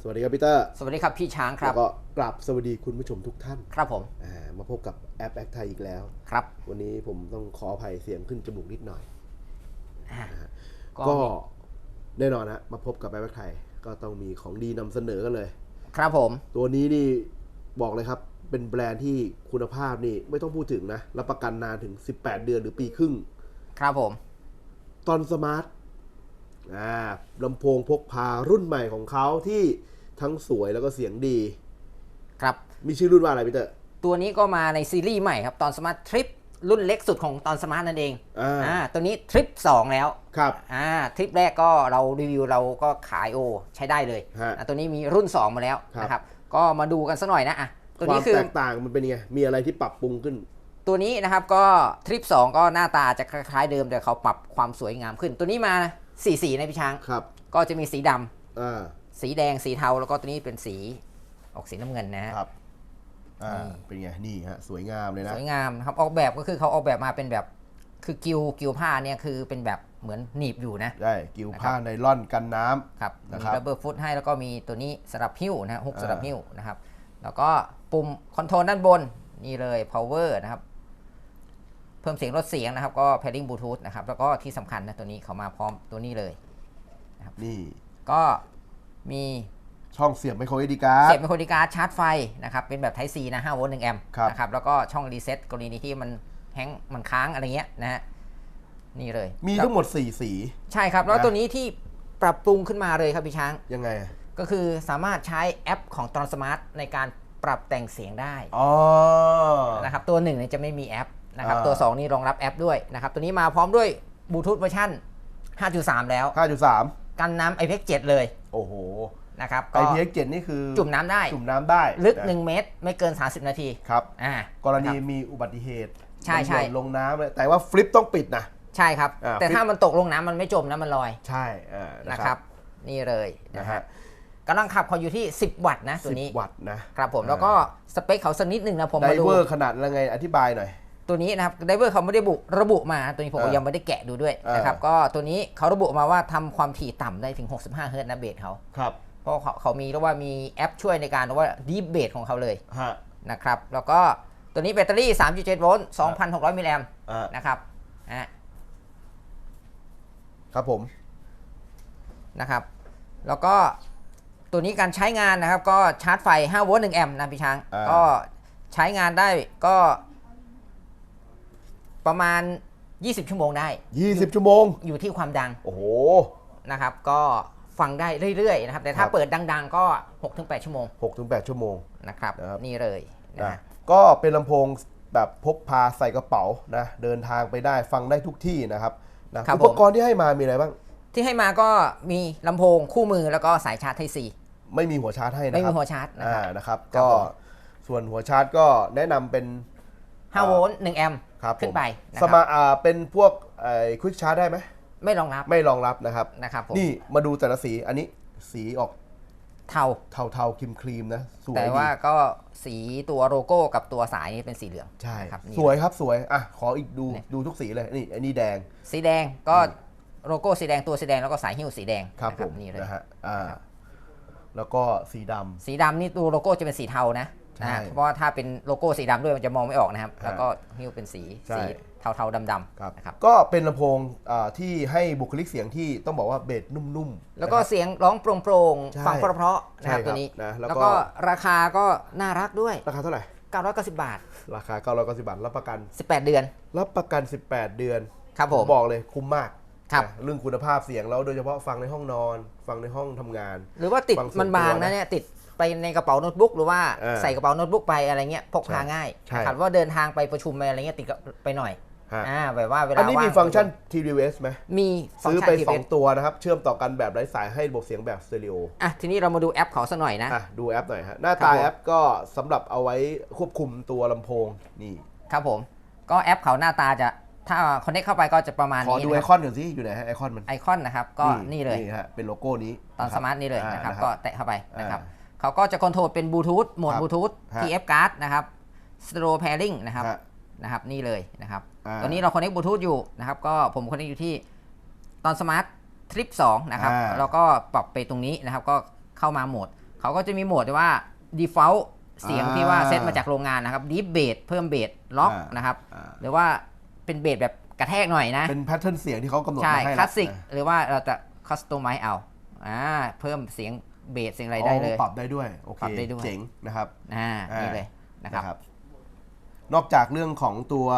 สวัสดีครับพีเตอร์สวัสดีครับพี่ช้างครัแล้บวก็กราบสวัสดีคุณผู้ชมทุกท่าน ครับผมอ่ามาพบกับแอปแอคไทยอีกแล้ว ครับ วันนี้ผมต้องขออภัยเสียงขึ้นจมูกนิดหน่อยอ่าก็ก็แน่นอนนะมาพบกับแอปแอคไทยก็ต้องมีของดีนำเสนอกันเลย ครับผม ตัวนี้นี่บอกเลยครับ เป็นแบรนด์ที่คุณภาพนี่ไม่ต้องพูดถึงนะ รับประกันนานถึง 18 เดือนหรือปีครึ่ง ครับผม ตอนสมาร์ทอ่า ลำโพงพกพารุ่นใหม่ของเขาที่ทั้งสวยแล้วก็เสียงดี ครับ มีชื่อรุ่นว่าอะไรพีเตอร์ตัวนี้ก็มาในซีรีส์ใหม่ครับ ตอนสมาร์ททริปรุ่นเล็กสุดของตอนสมาร์ทนั่นเองอ่าตัวนี้ทริป 2 แล้ว ครับ อ่า ทริปแรกก็เรารีวิวเราก็ขายโอ ใช้ได้เลยฮะอ่าตัวนี้มีรุ่น 2 มาแล้วครับนะครับ ก็มาดูกันสักหน่อยนะอะตัวควานี้มคือแตกต่างมันเป็นยังไง มีอะไรที่ปรับปรุงขึ้น ตัวนี้นะครับก็ทริป 2 ก็หน้าตาจะคล้ายๆเดิมแต่เขาปรับความสวยงามขึ้น ตัวนี้มา สีสีนะพี่ช้าง ครับก็จะมีสีดำอ่าสีแดงสีเทาแล้วก็ตัวนี้เป็นสีออกสีน้ำเงินนะฮะ ครับอ่านี่ เป็นไง นี่ฮะ สวยงามเลยนะ สวยงามนะครับออกแบบก็คือเขาออกแบบมาเป็นแบบคือกิวกิวผ้าเนี่ยคือเป็นแบบเหมือนหนีบอยู่นะ ได้กิวผ้าไนล่อนกันน้ำ ครับนะมีครับ ดับเบิลฟุตให้แล้วก็มีตัวนี้สลับหิ้วนะฮะฮุกอ่าสลับหิ้วนะครับ แล้วก็ปุ่มคอนโทรลด้านบนนี่เลย power นะครับเพิ่มเสียงลดเสียงนะครับ ก็ pairing bluetooth นะครับ แล้วก็ที่สำคัญนะตัวนี้เขามาพร้อมตัวนี้เลยนี่ก็มีช่องเสียบไมโครเอดีการ์ดเสียบไมโครดีการ์ดชาร์จไฟนะครับ เป็นแบบ Type C นะ5โวลต์1แอมป์ครับนะครับ แล้วก็ช่องรีเซ็ตกรณีที่มันแฮงก์มันค้างอะไรเงี้ยนะฮะนี่เลย มีทั้งหมด 4 สี ใช่ครับ แล้วนะตัวนี้ที่ปรับปรุงขึ้นมาเลยครับพี่ช้าง ยังไง ก็คือสามารถใช้แอปของตอนสมาร์ทในการปรับแต่งเสียงได้อ๋อนะครับ ตัวหนึ่งเนี่ยจะไม่มีแอป นะครับอ่าตัว 2 นี่รองรับแอปด้วยนะครับตัวนี้มาพร้อมด้วยบลูทูธเวอร์ชัน5.3 แล้ว 5.3 กันน้ำ IPX 7 เลย โอ้โหนะครับก็ IPX 7 นี่คือจุ่มน้ำได้จุ่มน้ำได้ ลึกนะ1เมตร ไม่เกิน 30 นาที ครับอ่ากรณีนะคบมีอุบัติเหตุใช่ใช่มันหล่นลงน้ำเลยแต่ว่าฟลิปต้องปิดนะ ใช่ครับอ่าแต่ฟิตถ้ามันตกลงน้ำมันไม่จมนะมันลอย ใช่อ่านะนะคครัรับบนี่เลยนะนะฮะฮะกำลังขับเขาอยู่ที่ 10 วัตต์นะตัวนี้10วัตต์นะครับผมแล้วก็สเปคเขาสักนิดหนึ่งนะผมไดมาดูเวอร์ขนาดละไงอธิบายหน่อย ตัวนี้นะครับไดเวอร์เขาไม่ได้บุระบุมาตัวนี้ผมก็อ่ายัยังไม่ได้แกะดูด้วยอ่านนะครับก็ตัวนี้เขาระบุมาว่าทำความถี่ต่ำได้ถึง 65เฮิร์ตซ์นะเบสเขาครับเพราะเขาเขามีเรียกว่ามีแอปช่วยในการเรียกว่าดีเบสของเขาเลยฮะนะครับแล้วก็ตัวนี้แบตเตอรี่ 3.7 โวลต์ 2,600 มิลลิแอมป์อ่านะครับอะครับผมนะครับ แล้วก็ตัวนี้การใช้งานนะครับ ก็ชาร์จไฟ 5 โวลต์ 1 แอมป์นะพี่ช้างอ่าก็ใช้งานได้ก็ ประมาณ 20 ชั่วโมงได้ 20 ชั่วโมง อยู่ที่ความดัง โอ้โห นะครับ ก็ฟังได้เรื่อยๆนะครับ แต่ถ้าครับเปิดดัง ๆ ก็ 6-8 ชั่วโมง 6-8 ชั่วโมง นะครับนะครับนี่เลยนะนะฮะก็เป็นลำโพงแบบพกพาใส่กระเป๋านะ เดินทางไปได้ฟังได้ทุกที่นะครับนะครับอุผมปกรณ์ที่ให้มามีอะไรบ้าง ที่ให้มาก็มีลำโพงคู่มือแล้วก็สายชาร์จไทซีไม่มีหัวชาร์จให้นะไม่คมีรับหัวชาร์จนะคอ่ารับนะครับครับ ก็ผมส่วนหัวชาร์จก็แนะนำเป็น 5โวลต์1แอมป์ครับขึ้นผมไปนะคสรับมาอ่าเป็นพวกไอ้ควิกชาร์จได้ไหมไม่รองรับไม่รองรับนะครับนะครับผมนี่มาดูแต่ละสีอันนี้สีออกเทาเทาๆครีมครีมๆนะสวยแต่ดีว่าก็สีตัวโลโก้กับตัวสายนี่เป็นสีเหลืองใช่นะครับนี่สวยครับสวยอะขออีกดูนี่ดูทุกสีเลยนี่อันนี้แดง สีแดงก็โลโก้สีแดงตัวสีแดงแล้วก็สายหิ้วสีแดงครับนะผมนี่เลยนะฮะอ่าแล้วก็สีดำสีดำนี่ตัวโลโก้จะเป็นสีเทานะ ใช่นะเพราะว่าถ้าเป็นโลโก้สีดำด้วยมันจะมองไม่ออกนะครับฮะแล้วก็หิ้วเป็นสีใช่ สีเทาๆดำครับๆนะครับ ก็เป็นลำโพงอ่าที่ให้บุคลิกเสียงที่ต้องบอกว่าเบสนุ่มๆแล้วก็นะครับ เสียงร้องโปร่งใช่ๆ ฟังเพราะๆนะครับใช่ครับตัวนี้ นะแล้วก็แล้วก็ราคาก็น่ารักด้วย ราคาเท่าไหร่ 990 บาท ราคา 990 บาท รับประกัน 18 เดือน รับประกัน 18 เดือนครับผมบอกเลยคุ้มมากครับ นะเรื่องคุณภาพเสียงแล้วโดยเฉพาะฟังในห้องนอน ฟังในห้องทำงาน หรือว่าติดฟังส่วนมันบางตัวนะนะเนี่ยติด ไปในกระเป๋าโน้ตบุ๊กหรือว่าเออใส่กระเป๋าโน้ตบุ๊กไปอะไรเงี้ยพกพาใช่ง่ายใช่นะครับว่าเดินทางไปประชุมไปอะไรเงี้ยติดกับไปหน่อยฮะอ่าแบบว่าเวลาอันนี้มีว่างฟังก์ชัน TWS ไหมมีฟังซื้อก์ชัน ไปที2ตัวนะครับ เชื่อมต่อกันแบบไร้สายให้ระบบเสียงแบบสเตอริโออะทีนี้เรามาดูแอปเขาสักหน่อยนะ อะดูแอปหน่อยฮะหน้าครัตาบผม แอปก็สำหรับเอาไว้ควบคุมตัวลำโพงนี่ ครับผม ก็แอปเขาหน้าตาจะถ้าคอนเนคเข้าไปก็จะประมาณขอนี้ดูนะไอครับคอนหน่อยสิอยู่ไหนฮะไอคอนมันไอคอนนะครับ ก็นี่เลยนี่ฮะเป็นโลโก้นี้ตอนคสบมาร์ทนี่เลยอ่านะครับนะก็แตะเข้าไปนะครับ อ่า เขาก็จะคอนโทรลเป็นบลูทูธโหมดครับบลูทูธฮะ TF card นะครับ stereo pairing นะครับฮะนะครับนี่เลยนะครับอ่าตอนนี้เราคอนเน c t บลูทูธอยู่นะครับก็ผมคอนเน c t อยู่ที่ตอนสมาร์ททริป2นะครับอ่าแล้วก็ปรับไปตรงนี้นะครับก็เข้ามาโหมด เขาก็จะมีโหมดที่ว่า default เสียงที่ว่าอ่าเซตมาจากโรงงานนะครับ deep bass เพิ่มเบสล็อกอ่านนะครับอ่าหรือว่าเป็นเบสแบบกระแทกหน่อยนะ เป็นแพทเทิร์นเสียงที่เขากำหนดใช่มาให้คลาสสิกนะหรือว่าเราจะ customize เอาอ่าเพิ่มเสียง เบสเสียงอะไรได้เลยอ๋อปรับได้ด้วยโอเคปรับได้ด้วย เจ๋งนะครับอ่าอ่านี่นี่เลยนะครับนะครับนอกจากเรื่องของตัว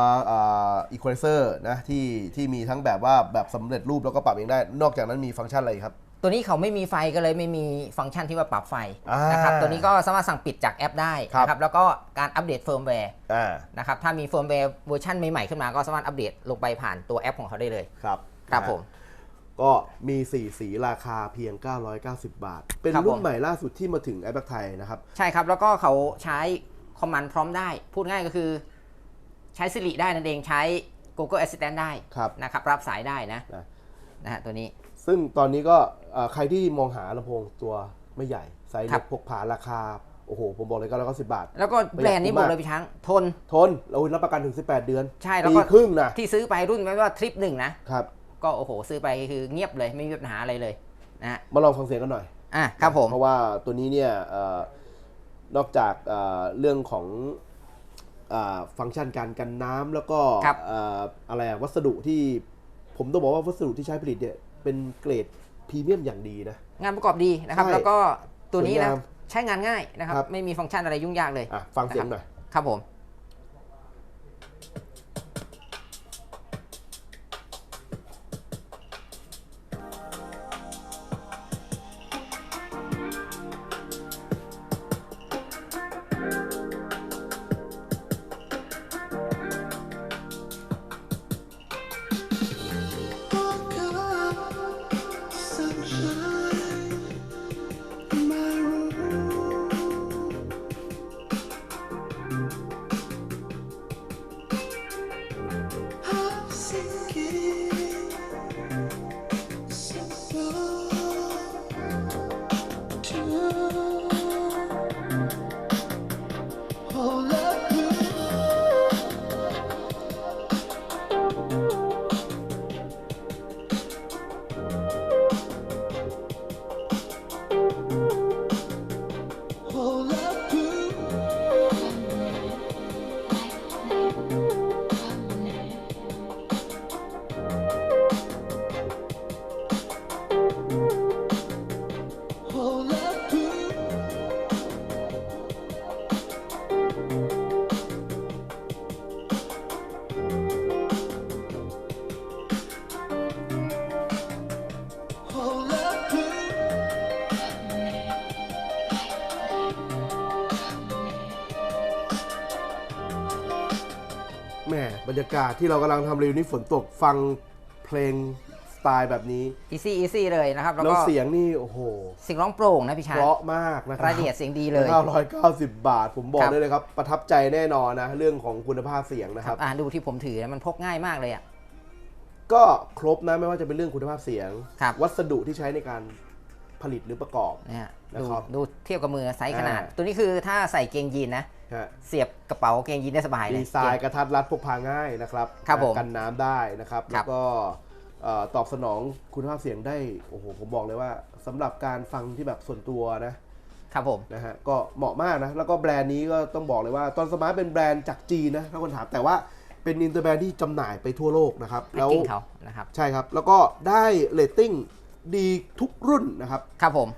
อีควอไลเซอร์นะที่ที่มีทั้งแบบว่าแบบสำเร็จรูปแล้วก็ปรับเองได้ นอกจากนั้นมีฟังก์ชันอะไรอีกครับ ตัวนี้เขาไม่มีไฟก็เลยไม่มีฟังก์ชันที่ว่าปรับไฟอ่านนะครับตัวนี้ก็สามารถสั่งปิดจากแอปได้ครับนะครับแล้วก็การอัปเดตเฟิร์มแวร์อ่านะครับถ้ามีเฟิร์มแวร์เวอร์ชันใหม่ๆขึ้นมาก็สามารถอัปเดตลงไปผ่านตัวแอปของเขาได้เลยครับครับนะฮะผม ก็มี 4 สีราคาเพียง 990 บาท เป็นครับรุ่ผนมใหม่ล่าสุดที่มาถึงแอปไทยนะครับ ใช่ครับ แล้วก็เขาใช้คอมมานด์พร้อมได้ พูดง่ายก็คือ ใช้ Siri ได้นั่นเองใช้ Google Assistant ได้ครับ นะครับ รับสายได้นะนะ นะฮะตัวนี้ ซึ่งตอนนี้ก็เอ่อใครที่มองหาลำโพงตัวไม่ใหญ่ ไซส์ครัเล็บ กพกพาราคา โอ้โห ผมบอกเลย990บาท แล้วก็แบรนด์นี้ประหยัด บอกเลยพี่ช้าง ทน ทนเรารับประกันถึง 18 เดือนใช่แล้วปีก็ ครึ่งนะที่ซื้อไปรุ่นไม่ว่าทริปหนึ่งนะ ครับ ก็โอ้โหซื้อไปคือเงียบเลยไม่มีปัญหาอะไรเลยนะฮะมาลองฟังเสียงกันหน่อยอะครับผมเพราะว่าตัวนี้เนี่ยเอ่อนอกจากเอ่อเรื่องของอาฟังก์ชันการกันน้ำแล้วก็ครับเอ่ออะไรอะวัสดุที่ผมต้องบอกว่าวัสดุที่ใช้ผลิตเนี่ยเป็นเกรดพรีเมียมอย่างดีนะ งานประกอบดีนะครับใช่แล้วก็ตัวนี้สวยนะงามใช้งานง่ายนะครับครับ ไม่มีฟังก์ชันอะไรยุ่งยากเลยอะฟังเสียงหน่อยครับผม บรรยากาศที่เรากำลังทำรีวิวนี้ฝนตกฟังเพลงสไตล์แบบนี้ อีซี่อีซี่เลยนะครับ แล้วแล้วก็เสียงนี่โอ้โหเสียงร้องโปร่งนะพี่ช้างเพราะมากนะครัรายละเอียดเสียงดีเลย990 บาท ผมบอกครับ ได้เลยครับ ประทับใจแน่นอนนะ เรื่องของคุณภาพเสียงนะครับอ่าดูที่ผมถือนะมันพกง่ายมากเลยอะ ก็ครบนะไม่ว่าจะเป็นเรื่องคุณภาพเสียง ครับ วัสดุที่ใช้ในการผลิตหรือประกอบนะฮะนะดูครับดูเทียบกับมือไซส์ขนาด อ่า ตัวนี้คือถ้าใส่เกงยีนนะฮะ เสียบกระเป๋าเกงยีนได้สบายเลยดีไซน์กระทัดรัดพกพาง่ายนะครับครับผมกันน้ำได้นะครับครัแล้บวก็เอ่อตอบสนองคุณภาพเสียงได้โอ้โหผมบอกเลยว่าสำหรับการฟังที่แบบส่วนตัวนะครับผมนะฮะก็เหมาะมากนะแล้วก็แบรนด์นี้ก็ต้องบอกเลยว่าตอนสมาร์ทเป็นแบรนด์จากจีนนะถ้าคนถามแต่ว่าเป็นอินเตอร์แบรนด์ที่จำหน่ายไปทั่วโลกนะครับแพ็กแล้วกิ้งเขานะครับใช่ครับ แล้วก็ได้เรตติ้งดีทุกรุ่นนะครับครับผม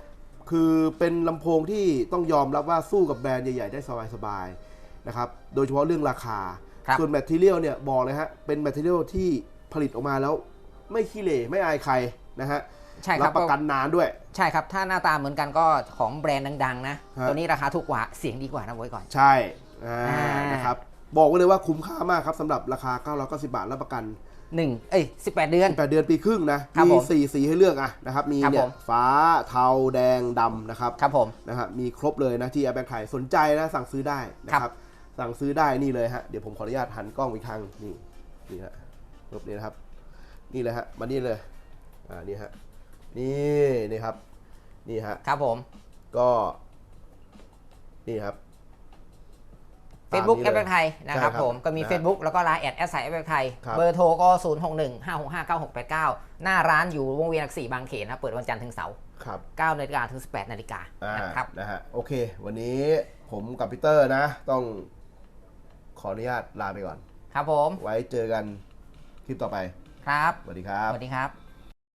คือเป็นลำโพงที่ต้องยอมรับว่าสู้กับแบรนด์ใหญ่ ๆ ได้สบายๆนะครับ โดยเฉพาะเรื่องราคา ครับส่วนแมทเทียลเนี่ยบอกเลยฮะ เป็นแมทเทียลที่ผลิตออกมาแล้ว ไม่ขี้เหร่ไม่อายใครนะฮะใช่ครัรับบประกันนานด้วย ใช่ครับ ถ้าหน้าตาเหมือนกันก็ของแบรนด์ดัง ๆ นะ ฮะ ตัวนี้ราคาถูกกว่าเสียงดีกว่านะไว้ก่อน ใช่อ่าอ่าน นะครับ บอกไว้เลยว่าคุ้มค่ามากครับสำหรับราคา 990 บาทรับประกัน 1เอ้ย18เดือน8เดือนปีครึ่งนะ ครับมีผมสี่สีให้เลือกอะนะครับมีครับเนี่ผยม ฟ้าเทาแดงดำนะครับครับผม นะฮะมีครบเลยนะที่แอปแบงค์ไทยสนใจนะสั่งซื้อได้นะคครัรับ บ สั่งซื้อได้นี่เลยฮะเดี๋ยวผมขออนุญาตหันกล้องอีกทางนี่นี่ฮะรูปนี้นะครับ นี่เลยฮะมานี่เลยอ่านี่ฮะนี่นี่ครับนี่ฮะ ครับผม ก็ นี่ครับ เฟซบุ๊กแอปเปิลไทยนะครับผม ก็มี Facebook แล้วก็ไลน์แอดแอสไซแอปเปิลไทย เบอร์โทรก็ 0 6 1 5 6 5 9 6 8 9 หน้าร้านอยู่วงเวียนหลักสี่บางเขนนะเปิดวันจันทร์ถึงเสาร์ครับ9นาฬิกาถึง 18นาฬิกานะครับนะฮะโอเค วันนี้ผมกับพีเตอร์นะ ต้องขออนุญาตลาไปก่อน ครับผม ไว้เจอกันคลิปต่อไป ครับ สวัสดีครับ สวัสดีครับ